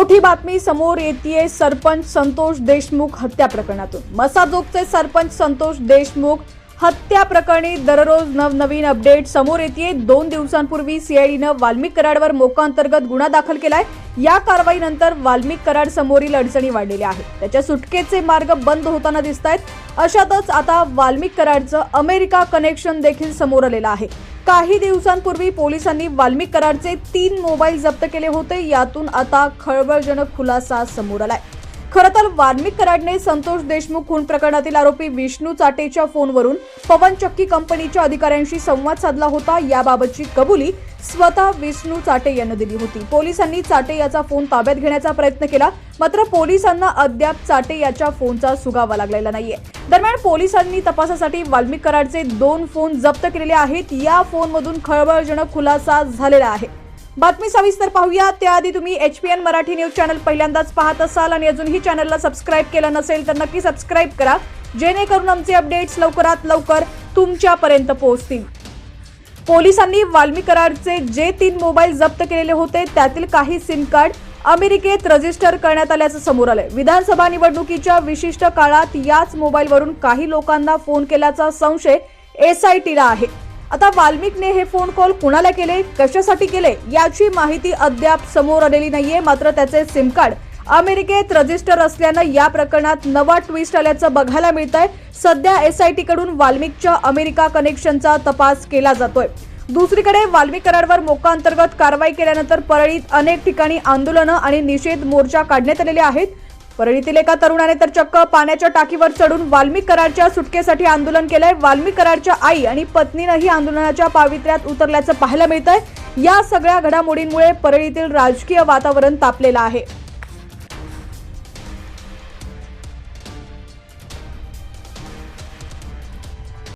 मोठी बातमी समोर येते सरपंच संतोष देशमुख हत्या प्रकरणातून. मसाजोगचे सरपंच संतोष देशमुख हत्या प्रकरणी दररोज नवनवीन अपडेट समोर येते दोन दिवसांपूर्वी सीआयडीनं वाल्मिक कराडवर मोका अंतर्गत गुन्हा दाखल केलाय. या कारवाईनंतर वाल्मिक कराड समोरील अडचणी वाढलेल्या आहेत. त्याच्या सुटकेचे मार्ग बंद होताना दिसत आहेत अशातच आता वाल्मिक कराडचं अमेरिका कनेक्शन देखील समोर आलेलं आहे. काही दिवसांपूर्वी पोलिसांनी वाल्मिक कराडचे तीन मोबाईल जप्त केले होते. यातून आता खळबळजनक खुलासा समोर आलाय. खरं तर वाल्मिक कराडने संतोष देशमुख खून प्रकरणातील आरोपी विष्णू चाटेच्या फोनवरून पवन चक्की कंपनीच्या अधिकाऱ्यांशी संवाद साधला होता. याबाबतची कबुली स्वतः विष्णू चाटे यांनी दिली होती. पोलिसांनी चाटे याचा फोन ताब्यात घेण्याचा प्रयत्न केला मात्र पोलिसांना अद्याप चाटे याच्या फोनचा सुगावा लागलेला नाहीये. दरम्यान पोलिसांनी तपासासाठी वाल्मिक कराडचे दोन फोन जप्त केलेले आहेत. या फोनमधून खळबळजनक खुलासा झालेला आहे. बातमी सविस्तर पाहूया. त्याआधी तुम्ही H P N Marathi news channel पहिल्यांदाच पाहत असाल आणि अजूनही चॅनलला सबस्क्राईब केलं नसेल तर नक्की सबस्क्राईब करा. जेणेकरून आमचे अपडेट्स लवकरात लवकर तुमच्यापर्यंत पोहोचतील. पोलिसांनी वाल्मिक कराडचे जे तीन मोबाईल जप्त केलेले होते त्यातील काही सिम कार्ड अमेरिकेत रजिस्टर करण्यात आल्याचं समोर आलंय. विधानसभा निवडणुकीच्या विशिष्ट काळात याच मोबाईलवरून काही लोकांना फोन केल्याचा संशय एसआयटीला आहे. आता वाल्मिकने हे फोन कॉल कुणाला केले? कशासाठी केले? याची माहिती अद्याप समोर आलेली नाहीये. मात्र त्याचे सिम कार्ड अमेरिकेत रजिस्टर असल्यानं या प्रकरणात नवा ट्विस्ट आल्याचं बघायला मिळत आहे सध्या एसआयटी कडून वाल्मिकच्या अमेरिका कनेक्शनचा तपास केला जातोय. दुसरीकडे वाल्मिक करारवर मोका अंतर्गत कारवाई केल्यानंतर परळीत अनेक ठिकाणी आंदोलनं आणि निषेध मोर्चा काढण्यात आलेले आहेत. परळीतील एका तरुणाने तर चक्क पाण्याच्या टाकीवर चढून वाल्मिक कराडच्या सुटकेसाठी आंदोलन केलंय. वाल्मिक कराडच्या आई आणि पत्नीनंही आंदोलनाच्या पावित्र्यात उतरल्याचं पाहायला मिळतंय. या सगळ्या घडामोडींमुळे परळीतील राजकीय वातावरण तापलेलं आहे.